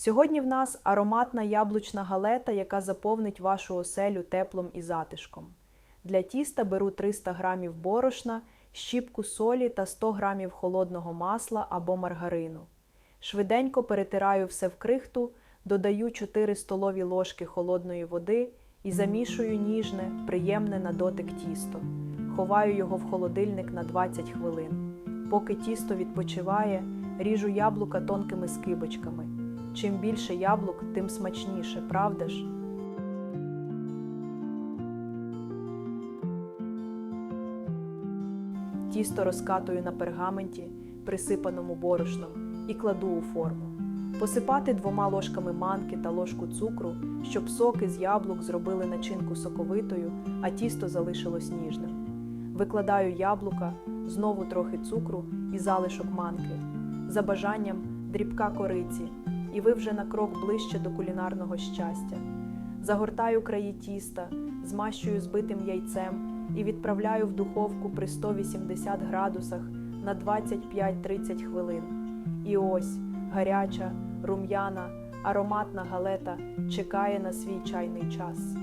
Сьогодні в нас ароматна яблучна галета, яка заповнить вашу оселю теплом і затишком. Для тіста беру 300 г борошна, щіпку солі та 100 г холодного масла або маргарину. Швиденько перетираю все в крихту, додаю 4 столові ложки холодної води і замішую ніжне, приємне на дотик тісто. Ховаю його в холодильник на 20 хвилин. Поки тісто відпочиває, ріжу яблука тонкими скибочками. Чим більше яблук, тим смачніше, правда ж? Тісто розкатую на пергаменті, присипаному борошном, і кладу у форму. Посипати двома ложками манки та ложку цукру, щоб соки з яблук зробили начинку соковитою, а тісто залишилось ніжним. Викладаю яблука, знову трохи цукру і залишок манки. За бажанням дрібка кориці, і ви вже на крок ближче до кулінарного щастя. Загортаю краї тіста, змащую збитим яйцем і відправляю в духовку при 180 градусах на 25-30 хвилин. І ось гаряча, рум'яна, ароматна галета чекає на свій чайний час.